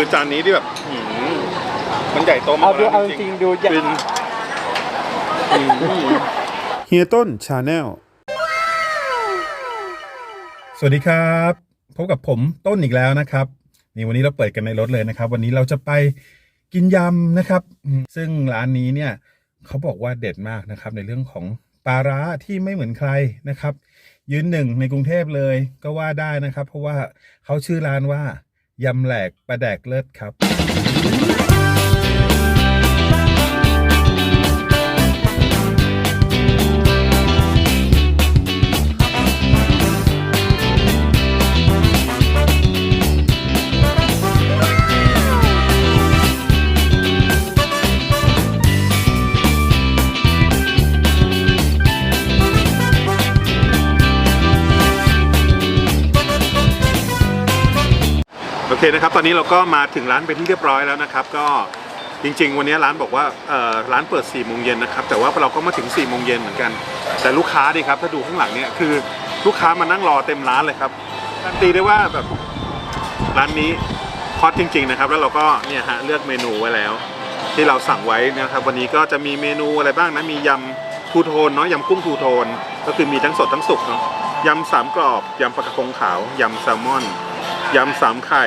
คือจานนี้ที่แบบหืมมันใหญ่โตมากเอาดูแล้วเอาจริงๆดูอย่างฟินอืม เฮียต้นชาแนล สวัสดีครับ พบกับผมต้นอีกแล้วนะครับ นี่วันนี้เราเปิดกันในรถเลยนะครับ วันนี้เราจะไปกินยำนะครับอืมซึ่งร้านนี้เนี่ยเขาบอกว่าเด็ดมากนะครับ ในเรื่องของปลาร้าที่ไม่เหมือนใครนะครับ ยืนหนึ่งในกรุงเทพเลยก็ว่าได้นะครับ เพราะว่าเขาชื่อร้านว่า ยำแหลกปลาแดกเลิศครับ โอเคนะครับ ตอนนี้เราก็มาถึงร้านเป็นที่เรียบร้อยแล้วนะครับ ก็จริง ๆ วันนี้ร้านบอกว่าเอ่อร้านเปิด4ี่โมงเย็นนะครับ แต่ว่าเราก็มาถึง4ี่โมงเย็นเหมือนกัน แต่ลูกค้าดีครับ ถ้าดูข้างหลังเนี่ยคือลูกค้ามานั่งรอเต็มร้านเลยครับการนตีได้ว่าแบบร้านนี้ฮอตจริง ๆ นะครับ แล้วเราก็เนี่ยฮะเลือกเมนูไว้แล้ว ที่เราสั่งไว้นะครับ วันนี้ก็จะมีเมนูอะไรบ้างนะมียำทูโทนเนาะยำกุ้งทูโทน ก็คือมีทั้งสดทั้งสุกเนาะยำสามกรอบยำปลากระพงขาวยำแซลมอน ยำสามไข่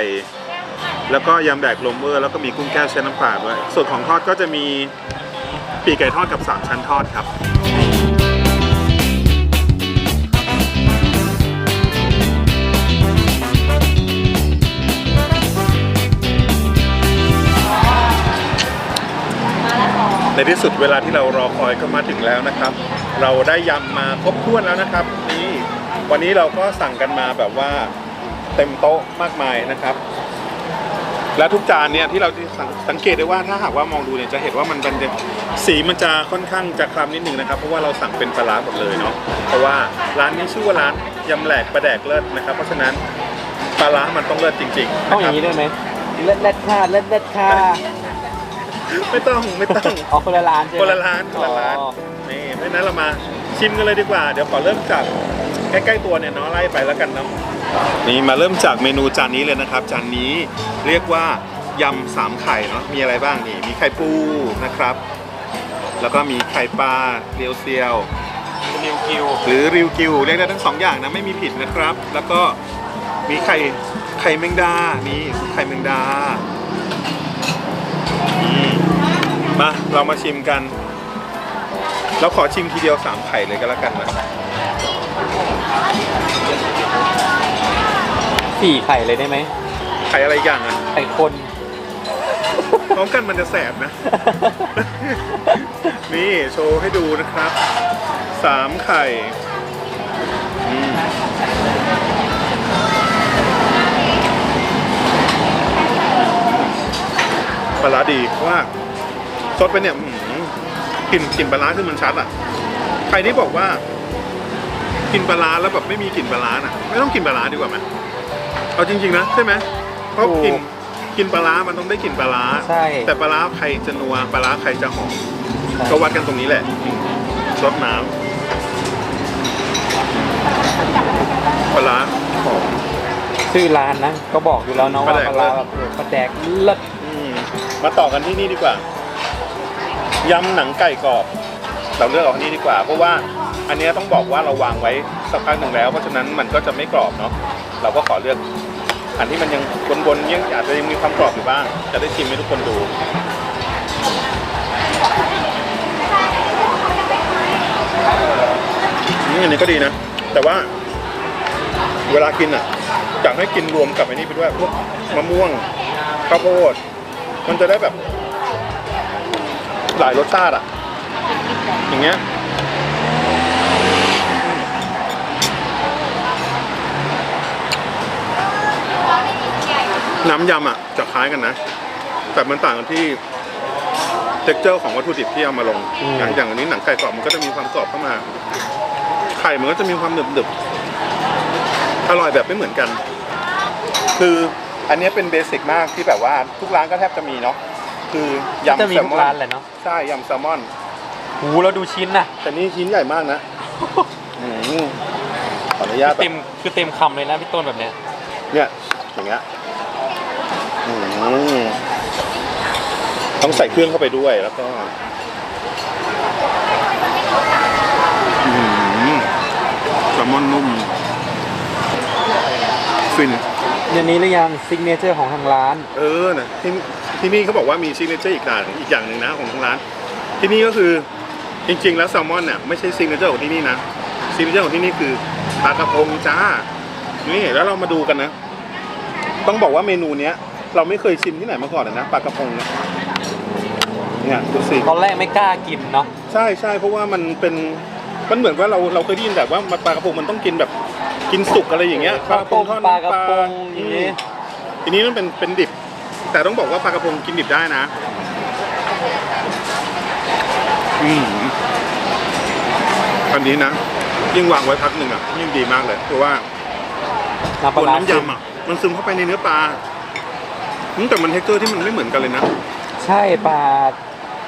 แล้วก็ยำแดกลมเวอร์แล้วก็มีกุ้งแก้วเชนน้ำปลาด้วย ส่วนของทอดก็จะมีปีกไก่ทอดกับ3ชั้นทอดครับในที่สุดเวลาที่เรารอคอยก็มาถึงแล้วนะครับ เราได้ยำมาครบถ้วนแล้วนะครับ นี่วันนี้เราก็สั่งกันมาแบบว่า เต็มโต๊ะมากมายนะครับ และทุกจานเนี่ยที่เราสังสังเกตได้ว่าถ้าหากว่ามองดูเนี่ยจะเห็นว่ามันเป็นสีมันจะค่อนข้างจะคล้ำนิดนึงนะครับ เพราะว่าเราสั่งเป็นปลาร้าหมดเลยเนาะเพราะว่าร้านนี้ชื่อว่าร้านยำแหลกปลาแดกเลิศนะครับ เพราะฉะนั้นปลาร้ามันต้องเลิศจริงๆต้องนะอครัย่างนี้ได้ไหมเล็ดเล็ดค่ะเล็ดเล็ดค่ะไม่ต้องไม่ต้องอ๋อคนละร้านใช่ไหมคนละร้านคนละร้านอ๋อนี่เพราะฉะนั้นเรามาชิมกันเลยดีกว่า เดี๋ยวขอเริ่มจาก ใกล้ๆตัวเนี่ยเนาะไล่ไปแล้วกันเนาะนี่มาเริ่มจากเมนูจานนี้เลยนะครับ จานนี้เรียกว่ายำสามไข่เนาะมีอะไรบ้างนี่ มีไข่ปูนะครับ แล้วก็มีไข่ปลาเรียวเซียวนิวคิวหรือริวกิวเรียกได้ทั้งสองอย่างนะไม่มีผิดนะครับ แล้วก็มีไข่ไข่แมงดานี่ไข่แมงดาอืมมาเรามาชิมกัน เราขอชิมทีเดียวสามไข่เลยก็แล้วกันนะ สี่ไข่เลยได้ไหมไข่อะไรอีกอย่างอะไข่คน พร้อมกันมันจะแสบนะ นี่โชว์ให้ดูนะครับสามไข่อืมปลาร้าดีเพราะว่าซดไปเนี่ยอื้อหือกลิ่นกลิ่นปลาร้าคือมันชัดอะ ใครที่บอกว่า กินปลาร้าแล้วแบบไม่มีกลิ่นปลาร้าน่ะ ไม่ต้องกินปลาร้าดีกว่าไหมเอาจริงๆนะใช่ไหมเพราะกลิ่นกินปลาร้ามันต้องได้กลิ่นปลาร้าใช่ แต่ปลาร้าใครจะนัวปลาร้าใครจะหอมก็วัดกันตรงนี้แหละซดน้ำปลาร้าหอม ชื่อร้านนะก็บอกอยู่แล้วเนาะว่าปปลาลาแดกร้าแบบเออปลาแดกเลิศอืมมาต่อกันที่นี่ดีกว่ายำหนังไก่กรอบ เราเลือกเอาอันนี้ดีกว่า เพราะว่า อันนี้ต้องบอกว่าเราวางไว้สักพักหนึ่งแล้ว เพราะฉะนั้นมันก็จะไม่กรอบเนาะเราก็ขอเลือก อันที่มันยังบนๆยังอาจจะยังมีความกรอบอยู่บ้าง จะได้ชิมให้ทุกคนดูอืมอันนี้ก็ดีนะ แต่ว่าเวลากินอะอยากให้กินรวมกับไอ้นี่ไปด้วยพวกมะม่วงข้าวโพดมันจะได้แบบ หลายรสชาติอะ อย่างเงี้ย น้ำยำอะจะคล้ายกันนะ แต่มันต่างกันที่เท็กเจอร์ของวัตถุดิบที่เอามาลงอย่างอย่างอันนี้หนังไก่กรอบมันก็จะมีความกรอบเข้ามา ไข่มันก็จะมีความหนึบหนึบๆอร่อยแบบไม่เหมือนกัน คืออันเนี้ยเป็นเบสิกมากที่แบบว่าทุกร้านก็แทบจะมีเนาะ คือยำจะมีแซลทุมกอนร้านแหละเนาะใช่ยำแซลมอน หูเราดูชิ้นน่ะแต่นี่ชิ้นใหญ่มากนะอืมขออนุญาตแบเต็บมคือเต็มคำเลยนะพี่ต้นแบบเนี้ยเนี่ยอย่างเงี้ย อืมต้องใส่เครื่องเข้าไปด้วยแล้วก็อื้อหือแซลมอนนุ่ม ฟิน เดี๋ยวนี้หรือยังซิกเนเจอร์ของทางร้าน เออนะที่ที่นี่เขาบอกว่ามีซิกเนเจอร์อีกอย่างอีกอย่างหนึ่งนะของทางร้าน ที่นี่ก็คือจริง ๆ แล้วแซลมอนเนี่ยไม่ใช่ซิกเนเจอร์ของที่นี่นะซิกเนเจอร์ของที่นี่คือปลากระพงจ้านี่แล้วเรามาดูกันนะ ต้องบอกว่าเมนูเนี้ย เราไม่เคยชิมที่ไหนมาก่อนเลยนะปลากระพงเนี่ยเนี่ยดูสิตอนแรกไม่กล้ากินเนาะใช่ใช่เพราะว่ามันเป็นมันเหมือนว่าเราเราเคยได้ยินแบบว่าปลากระพงมันต้องกินแบบกินสุกอะไรอย่างเงี้ยปลากระพงทอดปลาน้ำกระพงอย่างนี้ทีนี้มันเป็นเป็นดิบ แต่ต้องบอกว่าปลากระพงกินดิบได้นะอืมอันนี้นะยิ่งวางไว้พักหนึ่งอะยิ่งดีมากเลยเพราะว่าน้ำปตัวลาร้าน้ำยำอะมันซึมเข้าไปในเนื้อปลา อืมแต่มันเทคเกอร์ที่มันไม่เหมือนกันเลยนะ ใช่ปลา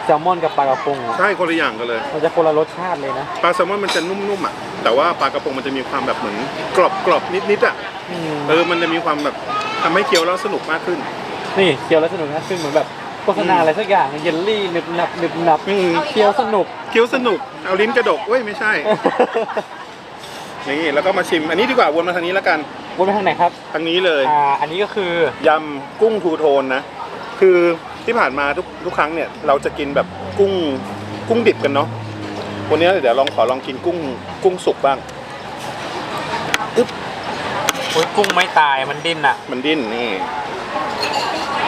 แซลมอนกับปลากระพงอะใช่คนละอย่างกันเลย มันจะคนละรสชาติเลยนะปลาแซลมอนมันจะนุ่มๆอะ แต่ว่าปลากระพงมันจะมีความแบบเหมือนกรอบกรอบๆนิดๆอะ อืมเออ มันจะมีความแบบทำให้เคี้ยวแล้วสนุกมากขึ้น นี่เคี้ยวแล้วสนุกนะคือเหมือนแบบโฆษณาอะไรสักอย่างเยลลี่หนึบหนับหนึบหนับอืม เคี้ยวสนุก เคี้ยวสนุก เอาลิ้นกระดกเว้ยไม่ใช่ นี่แล้วก็มาชิม อันนี้ดีกว่าวนมาทางนี้แล้วกัน วนไปทางไหนครับทางนี้เลยอ่าอันนี้ก็คือยำกุ้งทูโทนนะ คือที่ผ่านมาทุกทุกครั้งเนี่ยเราจะกินแบบกุ้งกุ้งดิบกันเนาะวันนี้เดี๋ยวลองขอลองกินกุ้งกุ้งสุกบ้างโอ้ยกุ้งไม่ตายมันดิ้นอะ มันดิ้นนี่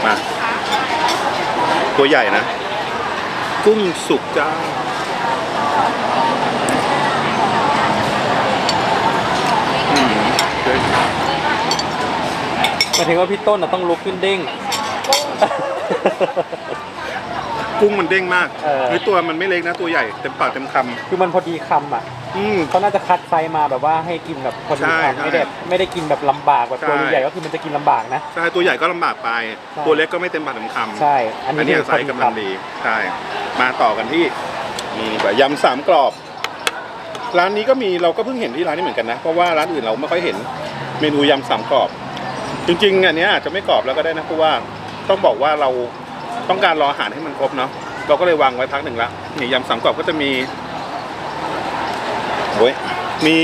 มาตัวใหญ่นะ กุ้งสุกจ้า อืมเฮ้ย หมายถึงว่าพี่ต้นน่ะต้องลุกขึ้นเด้ง กุ้งมันเด้งมากเออเฮ้ยตัวมันไม่เล็กนะตัวใหญ่เต็มปากเต็มคคือมันพอดีคำอะำอืม เขาน่าจะคัดไซส์มาแบบว่าให้กินแบบพอดีใช่คำไม่ได้ใช่ไม่ได้กินแบบลำบากแบบตัวใช่ ใหญ่ก็คือมันจะกินลำบากนะ ใช่ตัวใหญ่ก็ลำบากไปใช่ ตัวเล็กก็ไม่เต็มปากเต็มคำใช่ อันอันนี้นี้คือไซส์กำลังดีใช่มาต่อกันที่นี่ดีกว่ายำสามกรอบ ร้านนี้ก็มีเราก็เพิ่งเห็นที่ร้านนี้เหมือนกันนะ เพราะว่าร้านอื่นเราไม่ค่อยเห็น เมนูยำสามกรอบ จริงๆอันเนี้ยอาจจะไม่กรอบแล้วก็ได้นะเพราะว่าต้องบอกว่าเราต้องการรออาหารให้มันครบเนาะเราก็เลยวางไว้พักหนึ่งละนี่ยำสามกรอบก็จะมีโอ้ยมี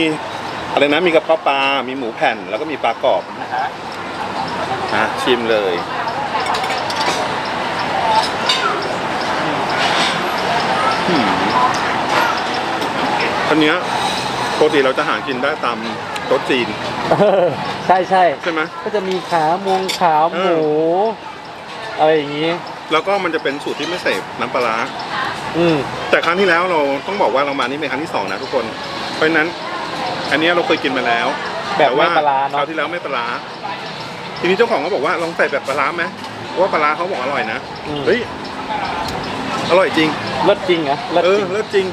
อะไรนะมีกระเพาะปลา มีหมูแผ่น แล้วก็มีปลากรอบอะชิมเลยอันเนี้ยปกติเราจะหากินได้ตาม โต๊ะจีนเออใช่ใช่ใช่ไหมก็จะมีขามวงขาหมูอะไรอย่างนี้ แล้วก็มันจะเป็นสูตรที่ไม่ใส่น้ำปลาร้าอืมแต่ครั้งที่แล้วเราต้องบอกว่าเรามานี่เป็นครั้งที่สองนะทุกคน เพราะฉะนั้น อันเนี้ยเราเคยกินมาแล้วแบบต่ไม่ว่าปลาร้าคเนาะราวที่แล้วไม่ปลาร้าทีนี้เจ้าของก็บอกว่าลองใส่แบบปลาร้าไหมเพราะว่าปลาร้าเขาบอกอร่อยนะอืมเฮ้ยอร่อยจริงเลิศจริงอะเลิศเอจอริงเลิศจริง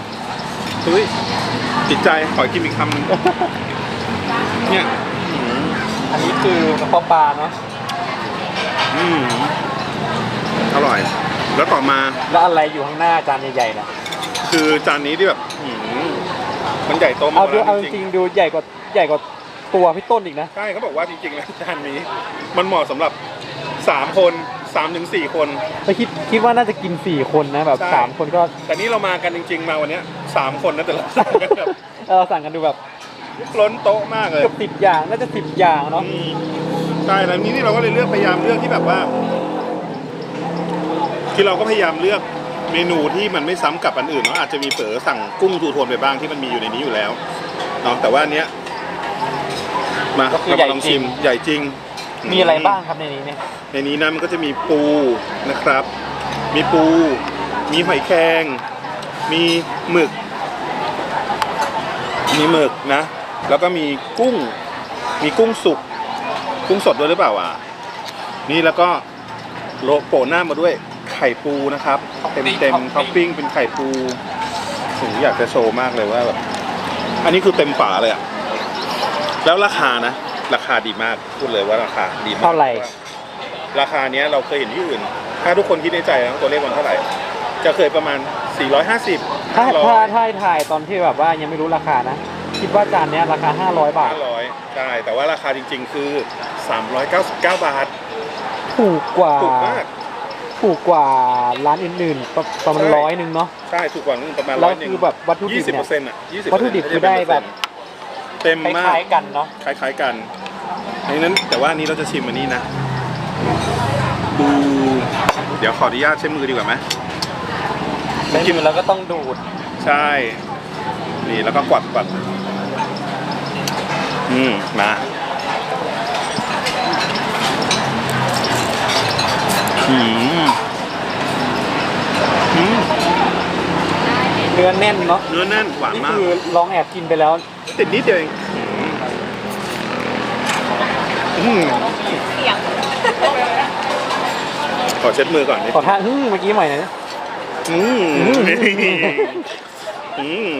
เฮ้ยติดใจขอกินอีกคำหนึ่ง เนี่ยอันนี้คือกระเพาะปลาเนาะอืมอร่อย แล้วต่อมาแล้วอะไรอยู่ข้างหน้าจานใหญ่ๆนะคือจานนี้ที่แบบอืมมันใหญ่โตมาเอากดูแล้วเอาจจริริงงๆดูใหญ่กว่าใหญ่กว่าตัวพี่ต้นอีกนะๆใช่เขาบอกว่าจริงๆแล้วจานนี้ มันเหมาะสำหรับสามคนสามถึงสี่คนไปคิดคิดว่าน่าจะกินสี่คนนะแบบใช่ สามคนก็แต่นี่เรามากันจริง ๆ มาวันเนี้ยสามคนนะแต่เราสั่งกันแบบ เออสั่งกันดูแบบ ล้นโต๊ะมากเลยเกือบสิบอย่างน่าจะสิบอย่างเนาะอืมใช่แล้วนี้นี่เราก็เลยเลือกพยายามเลือกที่แบบว่า คือเราก็พยายามเลือกเมนูที่มันไม่ซ้ำกับอันอื่นเนาะอาจจะมีเผลอสั่งกุ้งทูโทนไปบ้างที่มันมีอยู่ในนี้อยู่แล้วเนาะแต่ว่าอันเนี้ยมาก็คือเราใหญ่มาลองจริชิง มใหญ่จริง มีอะไรบ้างครับในนี้เนี่ย ในนี้นะมันก็จะมีปูนะครับ มีปู มีหอยแครง มีหมึก มีหมึกนะ แล้วก็มีกุ้ง มีกุ้งสุก กุ้งสดด้วยหรือเปล่าอะ นี่แล้วก็โลโปะหน้ามาด้วยไข่ปูนะครับ เต็มเต็มๆท็อปปิ้งเป็นไข่ปูผมอยากจะโชว์มากเลยว่าแบบ อันนี้คือเต็มฝาเลยอะ แล้วราคานะ ราคาดีมาก พูดเลยว่าราคาดีมาก เท่าไหร่ ราคาเนี้ยเราเคยเห็นที่อื่น ถ้าทุกคนคิดในใจนะตัวเลขมันเท่าไหร่ จะเคยประมาณ 450ถ้าถ้า500ถ้าถ่ายตอนที่แบบว่ายังไม่รู้ราคานะ คิดว่าจานเนี้ยราคา 500 บาท 500ใช่แต่ว่าราคาจริง ๆ คือ 399 บาทถูกกว่า ถูกมาก ถูกกว่าร้านอื่นๆประประมาณใช่ ร้อยหนึ่งเนาะ ใช่ถูกกว่านึงประมาณแล้ร้วอยหนึ่งคือแบบวัตถุดิยี่บสิบเนี่เปอร์เซ็นต์อะยี่สิบวัตถุดิบคือได้แบบ เต็มคมาก ล้ายๆกันเนาะ คล้าย ๆกันอันนั้นแต่ว่าอันนี้เราจะชิมอันนี้นะดูเดี๋ยวขออนุญาตใช้มือดีกว่าไหมไม่กินแล้วก็ต้องดูด ใช่ นี่แล้วก็กวัดกวัด อืมมาอืมอืมเนื้อแน่นเนาะเนื้อแน่นหวานนี่มากคือลองแอบกินไปแล้ว ติดนิดเดียวเองอืมขอเช็ดมือก่อนนิดขอท่าฮึ่มเมื่อกี้ใหม่หน่อยนะอืมอืมอืม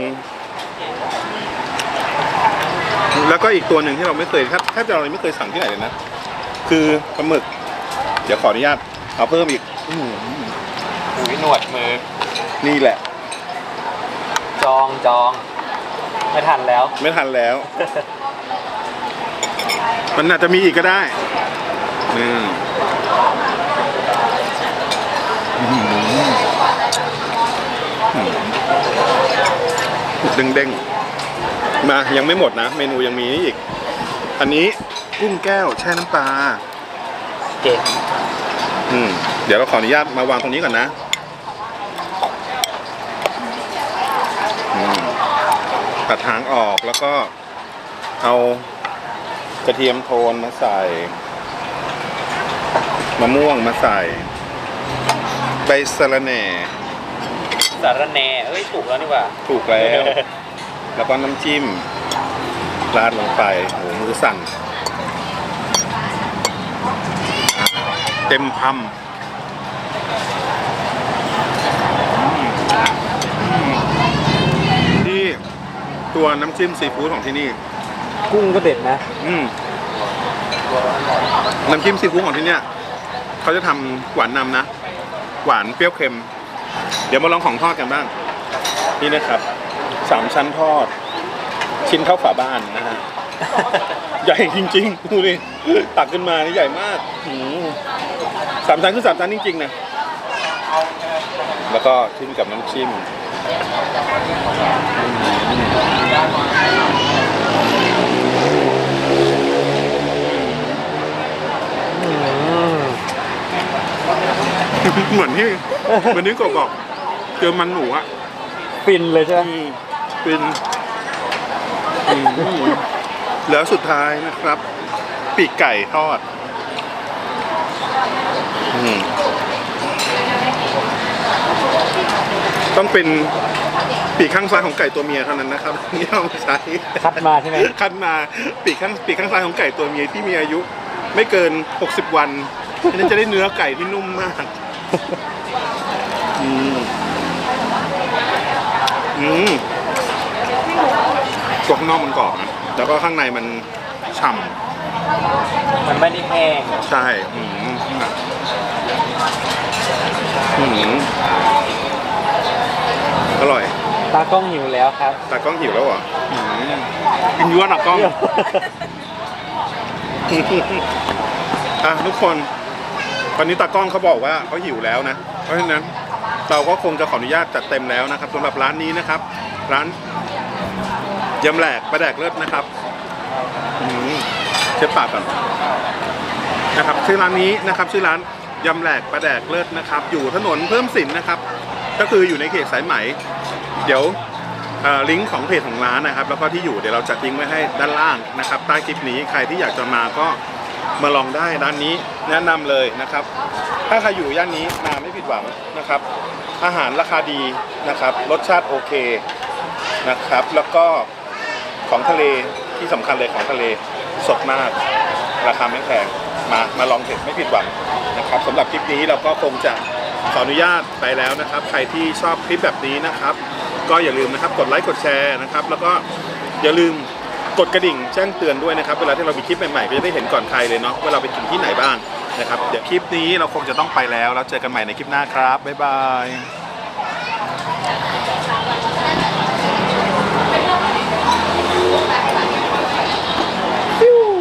แล้วก็อีกตัวหนึ่งที่เราไม่เคยแทบแทบจะเราไม่เคยสั่งที่ไหนเลยนะ คือปลาหมึก เดี๋ยวขออนุญาตเอาเพิ่มอีกอืมอุ้ยหนวดมือ นี่แหละ จองจอง ไม่ทันแล้ว ไม่ทันแล้ว มันอาจจะมีอีกก็ได้อืมเด้งเด้งๆ มายังไม่หมดนะ เมนูยังมีนี่อีก อันนี้กุ้งแก้วแช่น้ำปลาเก่งอืมเดี๋ยวเราขออนุญาตมาวางตรงนี้ก่อนนะอืมตัดหางออกแล้วก็เอากระเทียมโทนมาใส่ มะม่วงมาใส่ใบสะระแหน่สารแหน่เอ้ย ถูกแล้วนี่หว่า ถูกแล้ว แล้วก็น้ำจิ้มราดลงไปโหมือสั่นอะเต็มคำที่ตัวน้ำจิ้มซีฟู้ดของที่นี่ กุ้งก็เด็ดนะ อืมน้ำจิ้มซีฟู้ดของที่เนี่ยเขาจะทำหวานนำนะ หวานเปรี้ยวเค็ม เดี๋ยวมาลองของทอดกันบ้าง นี่นะครับ สามชั้นทอด ชิ้นเท่าฝาบ้านนะฮะ ใหญ่จริงๆ ดูดิตักขึ้นมานี่ใหญ่มากหืมสามชั้นคือสามชั้นจริงๆนะ แล้วก็ชิ้นกับน้ำจิ้มอืมเหมือนที่เหมือนที่กบอกเจอมันหนูอะ ฟินเลยใช่ไหม อืม เป็นอืมแล้วสุดท้ายนะครับ ปีกไก่ทอดอืมต้องเป็นปีกข้างซ้ายของไก่ตัวเมียเท่านั้นนะครับที่เอามาใช้คัดมาใช่ไหมคัดมาปีกข้างปีกข้างซ้ายของไก่ตัวเมียที่มีอายุ ไม่เกิน 60 วันอันนี้จะได้เนื้อไก่ที่นุ่มมากอืมอืม ตัวข้างนอกมันกรอบนะแล้วก็ข้างในมันฉ่มันไม่ได้แห้งำใช่อืมอืมอร่อย ตากล้องหิวแล้วครับ ตากล้องหิวแล้วเหรออืมกินยั่วหนักกล้อง อะทุกคนวันนี้ตากล้องเขาบอกว่าเขาหิวแล้วนะ เพราะฉะนั้นเราก็คงจะขออนุญาตจัดเต็มแล้วนะครับสำหรับร้านนี้นะครับ ร้าน ยำแหลกปลาแดกเลิศนะครับอืมเช็ดปากก่อนนะครับชื่อร้านนี้นะครับ ชื่อร้านยำแหลกปลาแดกเลิศนะครับ อยู่ถนนเพิ่มสินนะครับ ก็คืออยู่ในเขตสายไหม เดี๋ยวลิงก์ของเพจของร้านนะครับ แล้วก็ที่อยู่เดี๋ยวเราจะทิ้งไว้ให้ด้านล่างนะครับใต้คลิปนี้ใครที่อยากจะมาก็มาลองได้ร้านนี้แนะนำเลยนะครับ ถ้าใครอยู่ย่านนี้มาไม่ผิดหวังนะครับ อาหารราคาดีนะครับ รสชาติโอเคนะครับ แล้วก็ ของทะเลที่สำคัญเลยของทะเลสดมาก ราคาไม่แพงมามาลองเถอะไม่ผิดหวังนะครับสำหรับคลิปนี้เราก็คงจะขออนุญาตไปแล้วนะครับ ใครที่ชอบคลิปแบบนี้นะครับ ก็อย่าลืมนะครับกดไลค์กดแชร์นะครับ แล้วก็อย่าลืมกดกระดิ่งแจ้งเตือนด้วยนะครับ เวลาที่เรามีคลิปใหม่ๆก็จะได้เห็นก่อนใครเลยเนาะว่าเราไปกินที่ไหนบ้างนะครับ เดี๋ยวคลิปนี้เราคงจะต้องไปแล้วแล้วเจอกันใหม่ในคลิปหน้าครับบ๊ายบาย